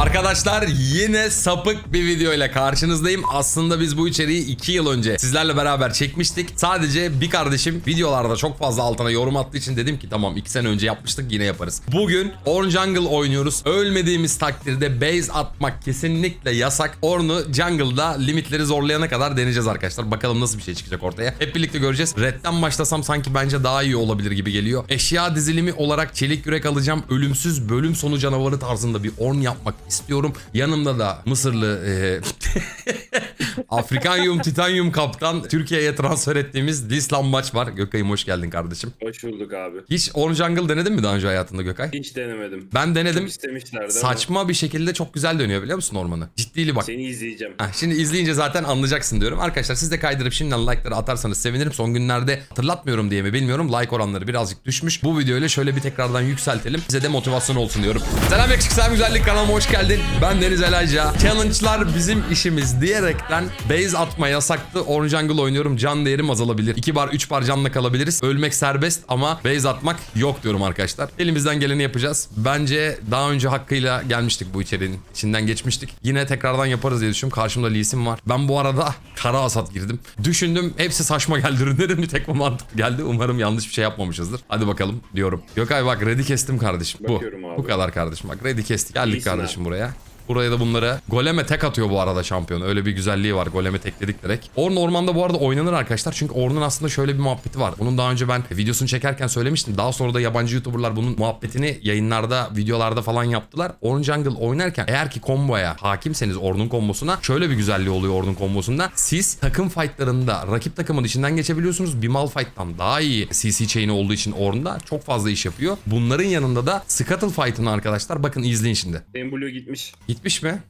Arkadaşlar yine sapık bir video ile karşınızdayım. Aslında biz bu içeriği 2 yıl önce sizlerle beraber çekmiştik. Sadece bir kardeşim videolarda çok fazla altına yorum attığı için dedim ki tamam 2 sene önce yapmıştık yine yaparız. Bugün Orn Jungle oynuyoruz. Ölmediğimiz takdirde base atmak kesinlikle yasak. Orn'u jungle'da limitleri zorlayana kadar deneyeceğiz arkadaşlar. Bakalım nasıl bir şey çıkacak ortaya. Hep birlikte göreceğiz. Red'den başlasam sanki bence daha iyi olabilir gibi geliyor. Eşya dizilimi olarak çelik yürek alacağım. Ölümsüz bölüm sonu canavarı tarzında bir Orn yapmak istiyorum. Yanımda da Mısırlı e, Afrikanyum Titanium kaptan Türkiye'ye transfer ettiğimiz Lislan maç var. Gökay'ım hoş geldin kardeşim. Hoş bulduk abi. Hiç Orn Jungle denedin mi daha önce hayatında Gökay? Hiç denemedim. Ben denedim. Çok istemişlerdi ama Saçma bir şekilde çok güzel dönüyor biliyor musun ormanı? Ciddili bak. seni izleyeceğim. Heh, şimdi izleyince zaten anlayacaksın diyorum. Arkadaşlar siz de kaydırıp şimdiden like'ları atarsanız sevinirim. Son günlerde hatırlatmıyorum diye mi bilmiyorum. Like oranları birazcık düşmüş. Bu videoyla şöyle bir tekrardan yükseltelim. Size de motivasyon olsun diyorum. Selam yakışık selam güzellik kanalıma hoş geldin. Ben Deniz Elayca. Challenge'lar bizim işimiz diyerekten base atma yasaktı. Orange Jungle oynuyorum. Can değerim azalabilir. 2 bar 3 bar canla kalabiliriz. Ölmek serbest ama base atmak yok diyorum arkadaşlar. Elimizden geleni yapacağız. Bence daha önce hakkıyla gelmiştik bu içeriğin. içinden geçmiştik. Yine tekrardan yaparız diye düşünüyorum. Karşımda Lee Sin var. Ben bu arada kara hasat girdim. Düşündüm hepsi saçma geldi. Ürünlerim bir tek bu mantık geldi. Umarım yanlış bir şey yapmamışızdır. Hadi bakalım diyorum. Gökay bak ready kestim kardeşim. Bu. Abi. Bu kadar kardeşim. Bak ready kestik. Geldik İyisin kardeşim buraya. Buraya da bunları goleme tek atıyor bu arada şampiyon. Öyle bir güzelliği var. Goleme tekledik direkt. Orn ormanda bu arada oynanır arkadaşlar. Çünkü Orn'un aslında şöyle bir muhabbeti var. Bunun daha önce ben videosunu çekerken söylemiştim. Daha sonra da yabancı YouTuber'lar bunun muhabbetini yayınlarda, videolarda falan yaptılar. Orn Jungle oynarken eğer ki komboya hakimseniz Orn'un kombosuna şöyle bir güzelliği oluyor Orn'un kombosunda. Siz takım fightlarında rakip takımın içinden geçebiliyorsunuz. Bir mal fight'tan daha iyi CC chain'i olduğu için Orn'da çok fazla iş yapıyor. Bunların yanında da Scuttle fight'ını arkadaşlar bakın izleyin şimdi. Benim Blue gitmiş. Gitmiş mi?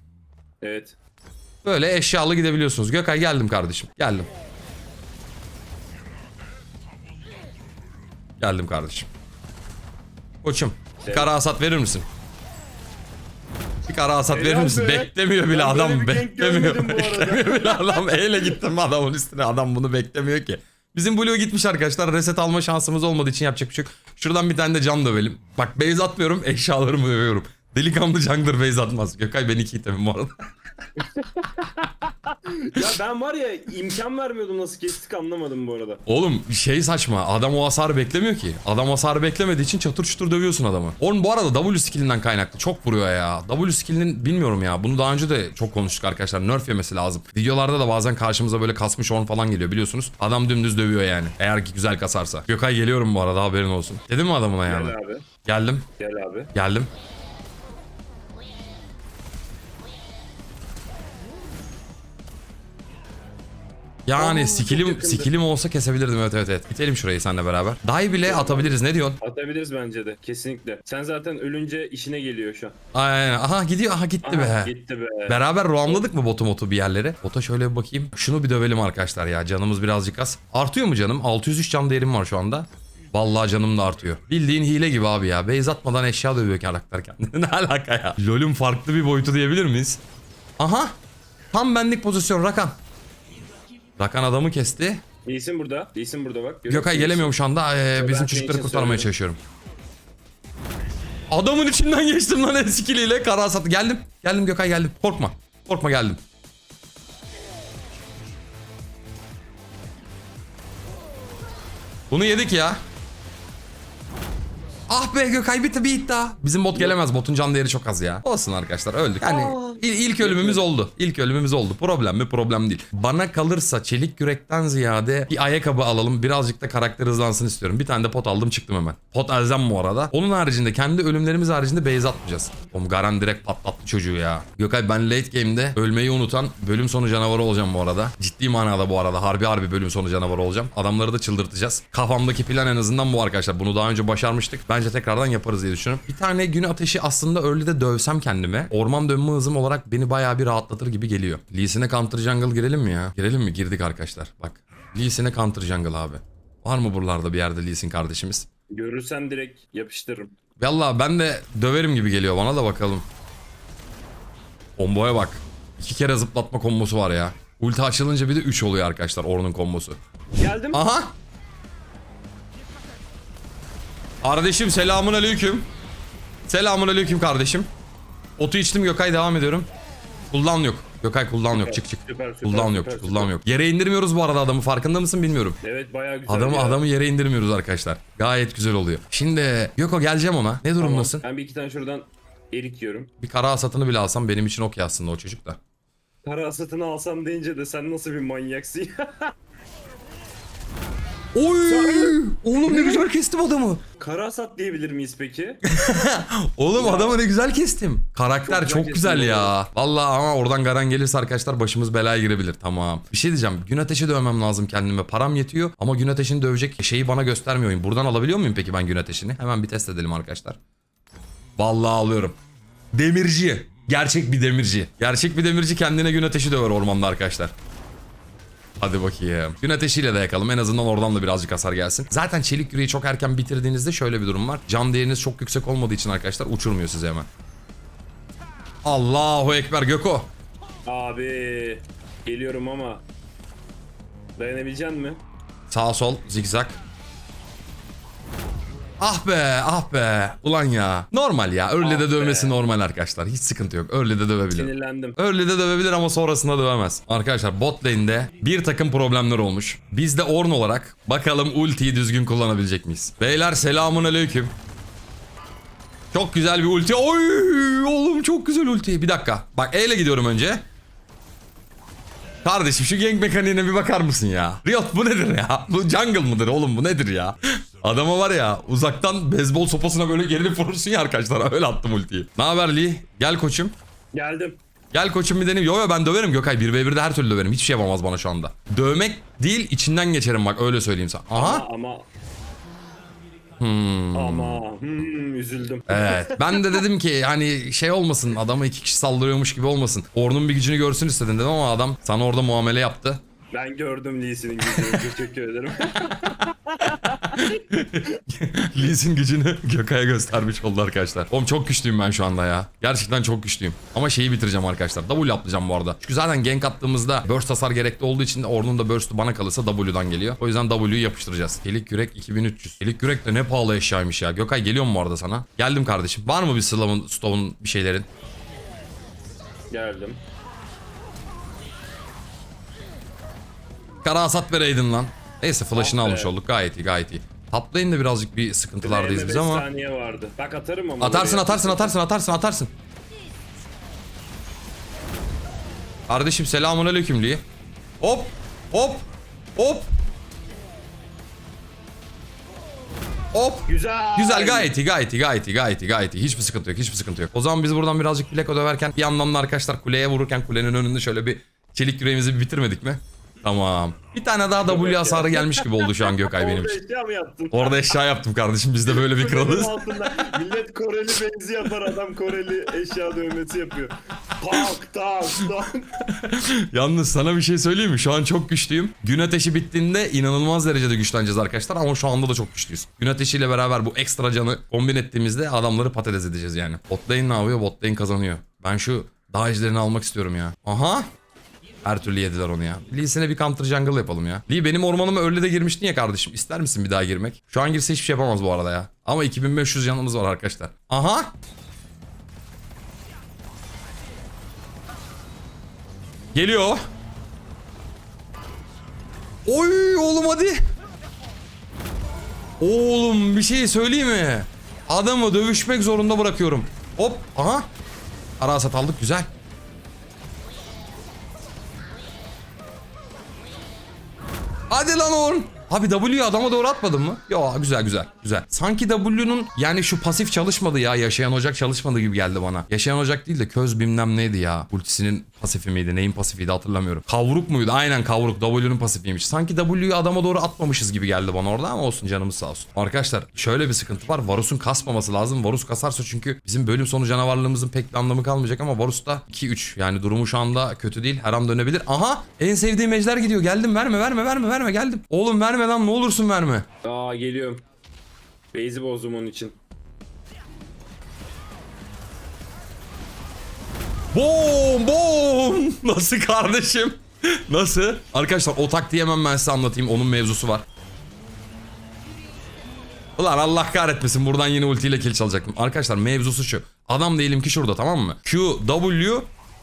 Evet. Böyle eşyalı gidebiliyorsunuz. Gökay geldim kardeşim. Geldim. Geldim kardeşim. Koçum. Evet. kara hasat verir misin? Bir kara hasat verir misin? be. Beklemiyor bile Ben adam. Beklemiyor. Beklemiyor bile adam. Eyle gittim adamın üstüne. Adam bunu beklemiyor ki. Bizim Blue gitmiş arkadaşlar. Reset alma şansımız olmadığı için yapacak bir şey yok. Şuradan bir tane de can dövelim. Bak base atmıyorum. Eşyalarımı dövüyorum. Delikanlı jungler base atmaz. Gökay ben iki itemim bu arada. Ya ben var ya imkan vermiyordum nasıl kestik anlamadım bu arada. Oğlum şey saçma. Adam o hasarı beklemiyor ki. Adam hasarı beklemediği için çatır çutur dövüyorsun adamı. Onun bu arada W skillinden kaynaklı. Çok vuruyor ya. W skillinin bilmiyorum ya. Bunu daha önce de çok konuştuk arkadaşlar. Nerf yemesi lazım. Videolarda da bazen karşımıza böyle kasmış on falan geliyor biliyorsunuz. Adam dümdüz dövüyor yani. Eğer ki güzel kasarsa. Gökay geliyorum bu arada haberin olsun. Dedim mi adamın ayağına? Gel abi. Geldim. Gel abi. Geldim. Yani yakındı. skillim olsa kesebilirdim evet evet evet. Bitelim şurayı seninle beraber. Dive bile atabiliriz ne diyorsun? Atabiliriz bence de kesinlikle. Sen zaten ölünce işine geliyor şu an. Aynen. Aha gidiyor. Aha gitti Aha, be. Gitti be. Beraber roamladık mı botu motu bir yerlere? Bota şöyle bir bakayım. Şunu bir dövelim arkadaşlar ya. Canımız birazcık az. Artıyor mu canım? 603 can değerim var şu anda. Vallahi canım da artıyor. Bildiğin hile gibi abi ya. Beyz atmadan eşya dövüyor karakter kendine. ne alaka ya? LoL'ün farklı bir boyutu diyebilir miyiz? Aha. Tam benlik pozisyon Rakan. Rakan adamı kesti. İyisin burada. İyisin burada bak. Görüyor Gökay musun? gelemiyorum şu anda. Ee, bizim çocukları için kurtarmaya söyledim. çalışıyorum. Adamın içinden geçtim lan eskiliyle kara hasatı. Geldim. Geldim Gökay geldim. Korkma. Korkma geldim. Bunu yedik ya. Ah be Gökay bir, bir iddia. Bizim bot gelemez. Botun can değeri çok az ya. Olsun arkadaşlar öldük. Hani il- ilk ölümümüz oldu. İlk ölümümüz oldu. Problem mi? Problem değil. Bana kalırsa çelik yürekten ziyade bir ayakkabı alalım. Birazcık da karakter hızlansın istiyorum. Bir tane de pot aldım çıktım hemen. Pot elzem bu arada. Onun haricinde kendi ölümlerimiz haricinde base atmayacağız. Oğlum Garan direkt patlattı çocuğu ya. Gökay ben late game'de ölmeyi unutan bölüm sonu canavarı olacağım bu arada. Ciddi manada bu arada. Harbi harbi bölüm sonu canavarı olacağım. Adamları da çıldırtacağız. Kafamdaki plan en azından bu arkadaşlar. Bunu daha önce başarmıştık. Bence tekrardan yaparız diye düşünüyorum. Bir tane gün ateşi aslında early'de dövsem kendime. Orman dönme hızım olarak beni bayağı bir rahatlatır gibi geliyor. Lee Sin'e Counter Jungle girelim mi ya? Girelim mi? Girdik arkadaşlar. Bak. Lee Sin'e Counter Jungle abi. Var mı buralarda bir yerde Lee Sin kardeşimiz? Görürsem direkt yapıştırırım. Valla ben de döverim gibi geliyor bana da bakalım. Komboya bak. İki kere zıplatma kombosu var ya. Ulti açılınca bir de 3 oluyor arkadaşlar Orn'un kombosu. Geldim. Aha. Kardeşim selamun aleyküm. Selamun aleyküm kardeşim. Otu içtim Gökay devam ediyorum. Kullan yok. Gökay kullan yok çık çık. Süper, süper, Kullan yok süper, kullan süper. yok. Yere indirmiyoruz bu arada adamı farkında mısın bilmiyorum. Evet bayağı güzel. Adamı ya. adamı yere indirmiyoruz arkadaşlar. Gayet güzel oluyor. Şimdi Göko geleceğim ona. Ne Tamam. durumdasın? Ben bir iki tane şuradan erik yiyorum. Bir kara hasatını bile alsam benim için okey aslında o çocuk da. Para asatını alsam deyince de sen nasıl bir manyaksın ya? Oy! Oğlum ne güzel kestim adamı. Kara asat diyebilir miyiz peki? Oğlum adamı ne güzel kestim. Karakter Çok çok güzel ya. Vallahi ama oradan garan gelirse arkadaşlar başımız belaya girebilir. Tamam. Bir şey diyeceğim. Gün ateşi dövmem lazım kendime. Param yetiyor ama gün ateşini dövecek şeyi bana göstermiyor oyun. Buradan alabiliyor muyum peki ben gün ateşini? Hemen bir test edelim arkadaşlar. Vallahi alıyorum. Demirci. Gerçek bir demirci. Gerçek bir demirci kendine gün ateşi döver ormanda arkadaşlar. Hadi bakayım. Gün ateşiyle de yakalım. En azından oradan da birazcık hasar gelsin. Zaten çelik yüreği çok erken bitirdiğinizde şöyle bir durum var. Can değeriniz çok yüksek olmadığı için arkadaşlar uçurmuyor sizi hemen. Allahu Ekber Göko. Abi geliyorum ama dayanabilecek mi? Sağ sol zigzag. Ah be ah be. Ulan ya. Normal ya. Öyle de Ah dövmesi be. normal arkadaşlar. Hiç sıkıntı yok. Öyle de dövebilir. Sinirlendim. Öyle de dövebilir ama sonrasında dövemez. Arkadaşlar bot lane'de bir takım problemler olmuş. Biz de Orn olarak bakalım ultiyi düzgün kullanabilecek miyiz? Beyler selamun aleyküm. Çok güzel bir ulti. Oy oğlum çok güzel ulti. Bir dakika. Bak E ile gidiyorum önce. Kardeşim şu gank mekaniğine bir bakar mısın ya? Riot bu nedir ya? Bu jungle mıdır oğlum bu nedir ya? Adama var ya uzaktan beyzbol sopasına böyle gerilip vurursun ya arkadaşlar. Öyle attım ultiyi. Ne haber Lee? Gel koçum. Geldim. Gel koçum bir deneyim. Yo yo ben döverim Gökay. 1v1'de her türlü döverim. Hiçbir şey yapamaz bana şu anda. Dövmek değil içinden geçerim bak öyle söyleyeyim sana. Aha. Ama ama hmm, üzüldüm. Evet. Ben de dedim ki hani şey olmasın adamı iki kişi saldırıyormuş gibi olmasın. Ornun bir gücünü görsün istedim dedim ama adam sana orada muamele yaptı. Ben gördüm Lee'sinin gücünü. Teşekkür ederim. Lee'sin gücünü Gökay'a göstermiş oldu arkadaşlar. Oğlum çok güçlüyüm ben şu anda ya. Gerçekten çok güçlüyüm. Ama şeyi bitireceğim arkadaşlar. W atlayacağım bu arada. Çünkü zaten gank attığımızda burst hasar gerekli olduğu için Ornn'un da burst'u bana kalırsa W'dan geliyor. O yüzden W'yu yapıştıracağız. Çelik yürek 2300. Çelik yürek de ne pahalı eşyaymış ya. Gökay geliyor mu bu arada sana? Geldim kardeşim. Var mı bir Slav'ın, Stone'un bir şeylerin? Geldim. Kara hasat vereydin lan. Neyse flash'ını Ah be. almış olduk. Gayet iyi gayet iyi. Top lane'de birazcık bir sıkıntılardayız biz 55 ama. saniye vardı. Bak atarım ama. Atarsın oraya. atarsın atarsın atarsın atarsın. Kardeşim selamun aleyküm Lee. Hop hop hop. Hop. Güzel. Güzel gayet iyi gayet iyi gayet iyi gayet iyi gayet iyi. Hiçbir sıkıntı yok hiçbir sıkıntı yok. O zaman biz buradan birazcık pleko döverken bir yandan da arkadaşlar kuleye vururken kulenin önünde şöyle bir çelik yüreğimizi bitirmedik mi? Tamam. Bir tane daha W hasarı gelmiş gibi oldu şu an Gökay benim için. eşya mı yaptın? Orada eşya yaptım kardeşim biz de böyle bir kralız. altında millet Koreli benzi yapar adam Koreli eşya dövmesi yapıyor. Tak tak tak. Yalnız sana bir şey söyleyeyim mi? Şu an çok güçlüyüm. Gün ateşi bittiğinde inanılmaz derecede güçleneceğiz arkadaşlar ama şu anda da çok güçlüyüz. Gün ateşiyle beraber bu ekstra canı kombin ettiğimizde adamları patates edeceğiz yani. Bot lane ne yapıyor? Bot lane kazanıyor. Ben şu dağ ejderini almak istiyorum ya. Aha. Her türlü yediler onu ya. Lee'sine bir counter jungle yapalım ya. Lee benim ormanıma öyle de girmiştin ya kardeşim. İster misin bir daha girmek? Şu an girse hiçbir şey yapamaz bu arada ya. Ama 2500 canımız var arkadaşlar. Aha. Geliyor. Oy oğlum hadi. Oğlum bir şey söyleyeyim mi? Adamı dövüşmek zorunda bırakıyorum. Hop aha. Ara aldık güzel. Hadi lan Orn. Abi W'yu adama doğru atmadın mı? Ya güzel güzel güzel. Sanki W'nun yani şu pasif çalışmadı ya. Yaşayan ocak çalışmadı gibi geldi bana. Yaşayan ocak değil de köz bilmem neydi ya. Ultisinin pasifi miydi? Neyin pasifiydi hatırlamıyorum. Kavruk muydu? Aynen kavruk. W'nun pasifiymiş. Sanki W'yu adama doğru atmamışız gibi geldi bana orada ama olsun canımız sağ olsun. Arkadaşlar şöyle bir sıkıntı var. Varus'un kasmaması lazım. Varus kasarsa çünkü bizim bölüm sonu canavarlığımızın pek bir anlamı kalmayacak ama Varus'ta 2-3. Yani durumu şu anda kötü değil. Her an dönebilir. Aha en sevdiğim ejder gidiyor. Geldim verme verme verme verme geldim. Oğlum verme lan ne olursun verme. Aa geliyorum. Base'i bozdum onun için. Boom boom. Nasıl kardeşim? Nasıl? Arkadaşlar o taktiği hemen ben size anlatayım. Onun mevzusu var. Ulan Allah kahretmesin buradan yine ultiyle kill çalacaktım. Arkadaşlar mevzusu şu. Adam diyelim ki şurada tamam mı? Q, W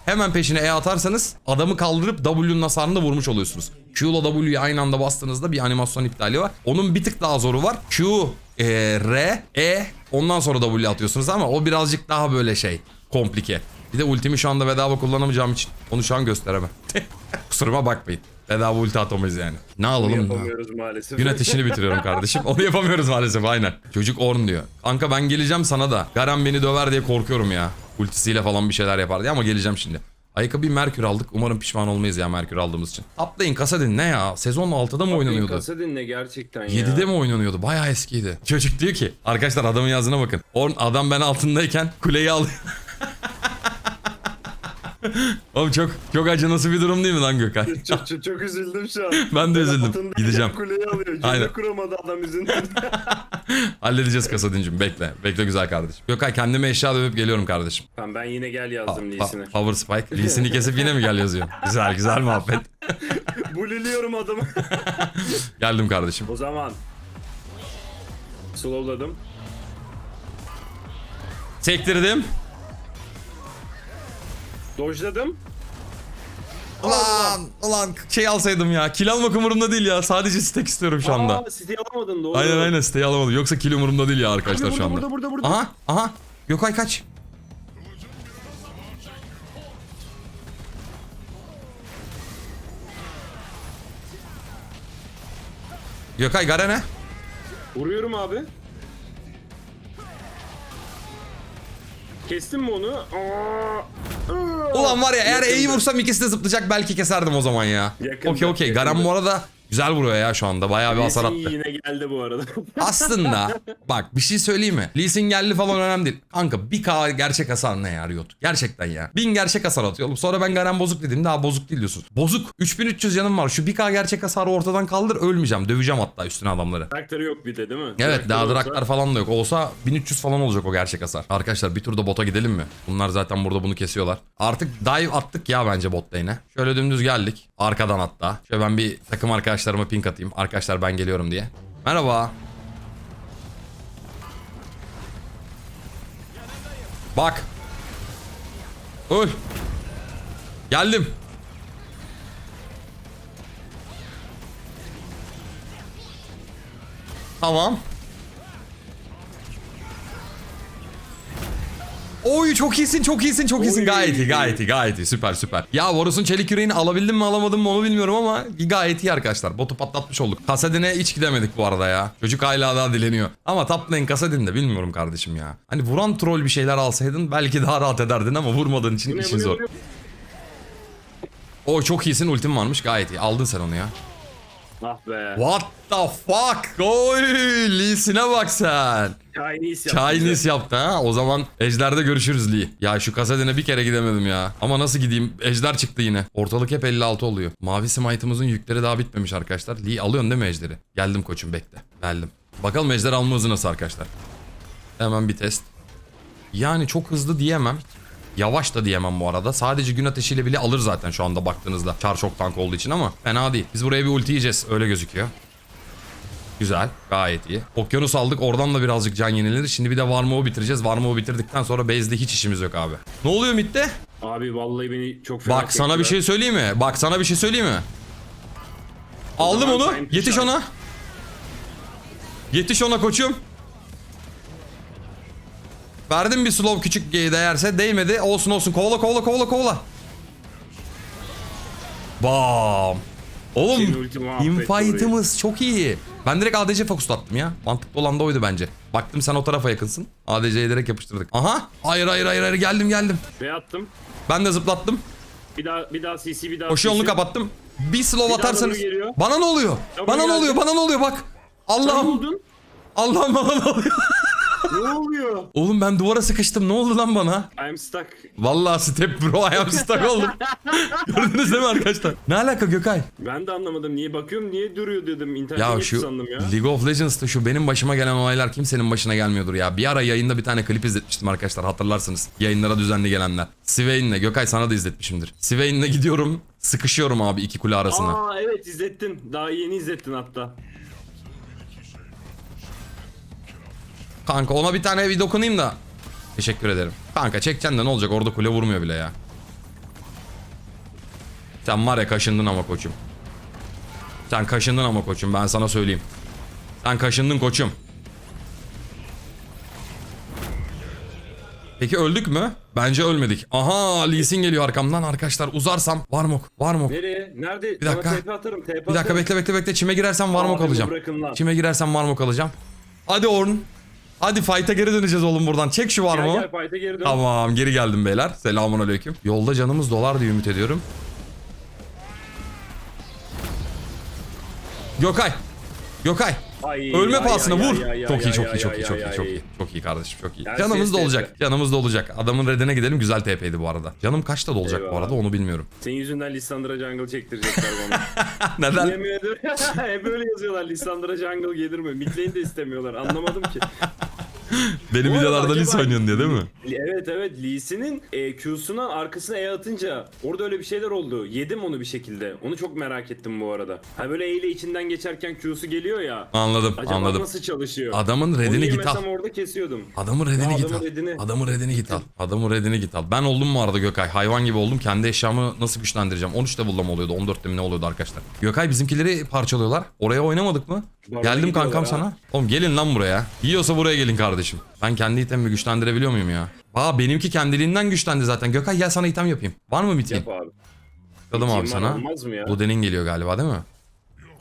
hemen peşine E atarsanız adamı kaldırıp W'nun hasarını da vurmuş oluyorsunuz. Q ile W'yu aynı anda bastığınızda bir animasyon iptali var. Onun bir tık daha zoru var. Q, e, R, E ondan sonra W atıyorsunuz ama o birazcık daha böyle şey komplike. Bir de ultimi şu anda bedava kullanamayacağım için onu şu an gösteremem. Kusuruma bakmayın. Bedava ulti atamayız yani. Ne alalım? ya? Yapamıyoruz maalesef. Gün ateşini bitiriyorum kardeşim. Onu yapamıyoruz maalesef aynen. Çocuk Orn diyor. Kanka ben geleceğim sana da. Garen beni döver diye korkuyorum ya. Ultisiyle falan bir şeyler yapar diye ama geleceğim şimdi. Ayakkabı Merkür aldık. Umarım pişman olmayız ya Merkür aldığımız için. Atlayın Kasadin ne ya? Sezon 6'da mı oynanıyordu? Kasa dinle gerçekten ya. 7'de mi oynanıyordu? Bayağı eskiydi. Çocuk diyor ki arkadaşlar adamın yazına bakın. Orn adam ben altındayken kuleyi alıyor. Oğlum çok çok acınası bir durum değil mi lan Gökay? Çok, çok, çok üzüldüm şu an. Ben de üzüldüm. Gideceğim. Kuleyi alıyor. Cümle Aynen. kuramadı adam yüzünden. Halledeceğiz Kasadincim bekle. Bekle güzel kardeşim. Gökay kendime eşya dövüp geliyorum kardeşim. tamam ben yine gel yazdım Lee'sine. Power Spike. Lee'sini kesip yine mi gel yazıyor? Güzel güzel muhabbet. Buliliyorum adamı. Geldim kardeşim. o zaman. Slowladım. Sektirdim. Dojladım. Ulan ulan şey alsaydım ya. Kill almak umurumda değil ya. Sadece stack istiyorum şu anda. Aa, siteyi alamadın doğru. Aynen aynen siteyi alamadım. Yoksa kill umurumda değil ya arkadaşlar Burada, şu anda. burada, burada, burada. Aha aha. Gökay kaç. Gökay Garen'e. Vuruyorum abi. Kestin mi onu? Aa. Ulan var ya eğer. E'yi vursam ikisi de zıplayacak belki keserdim o zaman ya. Yakında, Okey okey. Garen bu arada güzel vuruyor ya şu anda. Bayağı bir hasar attı. yine geldi bu arada. Aslında bak bir şey söyleyeyim mi? Lee Sin geldi falan önemli değil. Kanka 1K gerçek hasar ne ya Riot? Gerçekten ya. 1000 gerçek hasar atıyor. oğlum. Sonra ben Garen bozuk dedim daha bozuk değil diyorsun. Bozuk. 3300 canım var. Şu 1K gerçek hasarı ortadan kaldır ölmeyeceğim. Döveceğim hatta üstüne adamları. Traktörü yok bir de değil mi? Evet Traktör daha olsa- draklar falan da yok. Olsa 1300 falan olacak o gerçek hasar. Arkadaşlar bir turda bota gidelim mi? Bunlar zaten burada bunu kesiyorlar. Artık dive attık ya bence bot lane'e. Şöyle dümdüz geldik. Arkadan hatta. Şöyle ben bir takım arkadaşlarıma ping atayım. Arkadaşlar ben geliyorum diye. Merhaba. Bak. Öl. Geldim. Tamam. Oy çok iyisin çok iyisin çok iyisin Oy. gayet iyi gayet iyi gayet iyi süper süper. Ya Varus'un çelik yüreğini alabildim mi alamadım mı onu bilmiyorum ama gayet iyi arkadaşlar. Botu patlatmış olduk. Kasadin'e hiç gidemedik bu arada ya. Çocuk hala daha dileniyor. Ama top lane Kasadin'de bilmiyorum kardeşim ya. Hani vuran troll bir şeyler alsaydın belki daha rahat ederdin ama vurmadığın için işin zor. O çok iyisin ultim varmış gayet iyi. Aldın sen onu ya. Ah be. What the fuck? Oy Lee Sin'e bak sen. Chinese yaptı. Chinese yaptı ha. O zaman Ejder'de görüşürüz Lee. Ya şu Kasadin'e bir kere gidemedim ya. Ama nasıl gideyim? Ejder çıktı yine. Ortalık hep 56 oluyor. Mavi smite'ımızın yükleri daha bitmemiş arkadaşlar. Lee alıyorsun değil mi Ejder'i? Geldim koçum bekle. Geldim. Bakalım Ejder alma hızı nasıl arkadaşlar. Hemen bir test. Yani çok hızlı diyemem. Yavaş da diyemem bu arada. Sadece gün ateşiyle bile alır zaten şu anda baktığınızda. Char çok tank olduğu için ama fena değil. Biz buraya bir ulti yiyeceğiz. Öyle gözüküyor. Güzel. Gayet iyi. Okyanus aldık. Oradan da birazcık can yenilir. Şimdi bir de Varmov'u bitireceğiz. Varmov'u bitirdikten sonra base'de hiç işimiz yok abi. Ne oluyor midde? Abi vallahi beni çok fena Bak sana bir şey söyleyeyim mi? Bak sana bir şey söyleyeyim mi? Aldım onu. Yetiş ona. Yetiş ona koçum. Verdim bir slow küçük değerse değmedi. Olsun olsun. Kovala kovala kovala kovala. Bam. Oğlum infight'ımız çok iyi. Ben direkt ADC fokuslattım ya. Mantıklı olan da oydu bence. Baktım sen o tarafa yakınsın. ADC'ye direkt yapıştırdık. Aha. Hayır hayır hayır hayır geldim geldim. Ve attım. Ben de zıplattım. Bir daha bir daha CC bir daha Koşu yolunu kapattım. Bir slow daha atarsanız. Bana ne oluyor? Double bana ne geldi. oluyor? Bana ne oluyor? Bak. Ne Allah'ım. Allah'ım bana ne oluyor? Ne oluyor? Oğlum ben duvara sıkıştım. Ne oldu lan bana? I'm stuck. Vallahi step bro I am stuck oldum. Gördünüz değil mi arkadaşlar? Ne alaka Gökay? Ben de anlamadım. Niye bakıyorum niye duruyor dedim. İnternetten Ya şu sandım ya. League of Legends'ta şu benim başıma gelen olaylar kimsenin başına gelmiyordur ya. Bir ara yayında bir tane klip izletmiştim arkadaşlar hatırlarsınız. Yayınlara düzenli gelenler. Swain'le Gökay sana da izletmişimdir. Swain'le gidiyorum sıkışıyorum abi iki kule arasına. Aa evet izlettin. Daha yeni izlettin hatta. Kanka ona bir tane bir dokunayım da. Teşekkür ederim. Kanka çekeceksin de ne olacak orada kule vurmuyor bile ya. Sen var ya kaşındın ama koçum. Sen kaşındın ama koçum ben sana söyleyeyim. Sen kaşındın koçum. Peki öldük mü? Bence ölmedik. Aha Lee Sin geliyor arkamdan arkadaşlar. Uzarsam Varmok. Varmok. Nereye? Nerede? Bir dakika. Sana TP atarım. TP Bir dakika atarım. bekle bekle bekle. Çime girersem Varmok alacağım. Çime girersem Varmok alacağım. Hadi Orn. Hadi fight'a geri döneceğiz oğlum buradan. Çek şu Gel Varmok'u. gel fight'a geri dön. Tamam geri geldim beyler. Selamun aleyküm. Yolda canımız dolar diye ümit ediyorum. Gökay. Gökay. Ay, Ölme pahasına vur. çok iyi çok iyi çok iyi çok iyi çok iyi. Çok iyi kardeşim çok iyi. Yani Canımız da olacak. Canımız da olacak. Adamın redine gidelim. Güzel TP'ydi bu arada. Canım kaçta da olacak bu arada onu bilmiyorum. Senin yüzünden Lissandra Jungle çektirecekler bana. Neden? Yemin ederim. Hep böyle yazıyorlar Lissandra Jungle gelir mi? Midlane de istemiyorlar. Anlamadım ki. Benim Bu arada videolarda acaba- Lis oynuyorsun diye değil mi? Evet evet Lee Sin'in e, Q'suna arkasına E atınca orada öyle bir şeyler oldu. Yedim onu bir şekilde. Onu çok merak ettim bu arada. Ha böyle E ile içinden geçerken Q'su geliyor ya. Anladım Acaba anladım. nasıl çalışıyor? Adamın Onu redini git al. yemesem orada kesiyordum. Adamın redini Ya git adamın al. redini. Adamın redini git al. Adamın redini git al. Ben oldum mu arada Gökay? Hayvan gibi oldum. Kendi eşyamı nasıl güçlendireceğim? 13 level'da mı oluyordu? 14'te mi ne oluyordu arkadaşlar? Gökay bizimkileri parçalıyorlar. Oraya oynamadık mı? Barona Geldim kankam gidiyorlar sana. ha. Oğlum gelin lan buraya. Yiyorsa buraya gelin kardeşim. Ben kendi itemimi güçlendirebiliyor muyum ya? Aa benimki kendiliğinden güçlendi zaten. Gökay gel sana item yapayım. Var mı mitin? Yap abi. Bakalım abi sana. Olmaz mı ya? Luden'in geliyor galiba değil mi?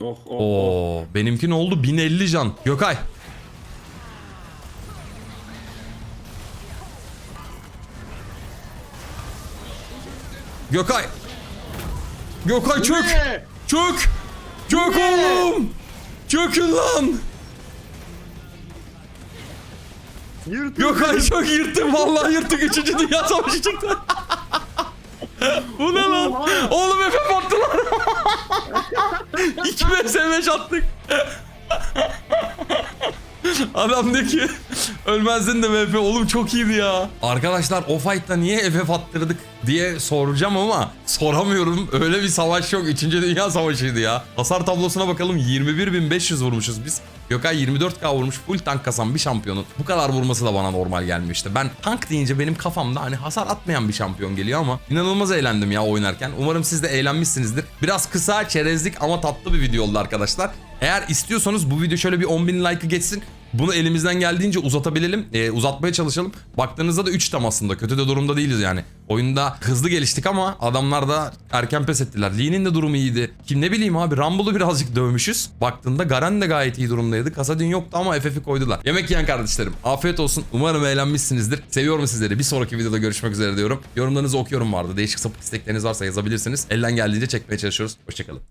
Oh oh oh. Oo, benimki ne oldu? 1050 can. Gökay. Gökay. Gökay çök. Ne? Çök. Çök oğlum. Çökün lan. Yırtın. Gökay çok yırttık. Vallahi yırttık. Üçüncü Dünya Savaşı çıktı. Bu ne lan? Oğlum FF attılar. 2 vs 5 attık. Adam de ki ölmezdin de VP oğlum çok iyiydi ya. Arkadaşlar o fight'ta niye FF attırdık diye soracağım ama soramıyorum. Öyle bir savaş yok. 3. Dünya Savaşı'ydı ya. Hasar tablosuna bakalım 21.500 vurmuşuz biz. Gökay 24k vurmuş full tank kasan bir şampiyonun. Bu kadar vurması da bana normal gelmişti. Ben tank deyince benim kafamda hani hasar atmayan bir şampiyon geliyor ama inanılmaz eğlendim ya oynarken. Umarım siz de eğlenmişsinizdir. Biraz kısa, çerezlik ama tatlı bir video oldu arkadaşlar. Eğer istiyorsanız bu video şöyle bir 10.000 like'ı geçsin. Bunu elimizden geldiğince uzatabilelim. Ee, uzatmaya çalışalım. Baktığınızda da 3 tam aslında. Kötü de durumda değiliz yani. Oyunda hızlı geliştik ama adamlar da erken pes ettiler. Lee'nin de durumu iyiydi. Kim ne bileyim abi Rumble'ı birazcık dövmüşüz. Baktığında Garen de gayet iyi durumdaydı. Kasadin yoktu ama FF'i koydular. Yemek yiyen kardeşlerim. Afiyet olsun. Umarım eğlenmişsinizdir. Seviyorum sizleri. Bir sonraki videoda görüşmek üzere diyorum. Yorumlarınızı okuyorum vardı. Değişik sapık istekleriniz varsa yazabilirsiniz. Elden geldiğince çekmeye çalışıyoruz. Hoşçakalın.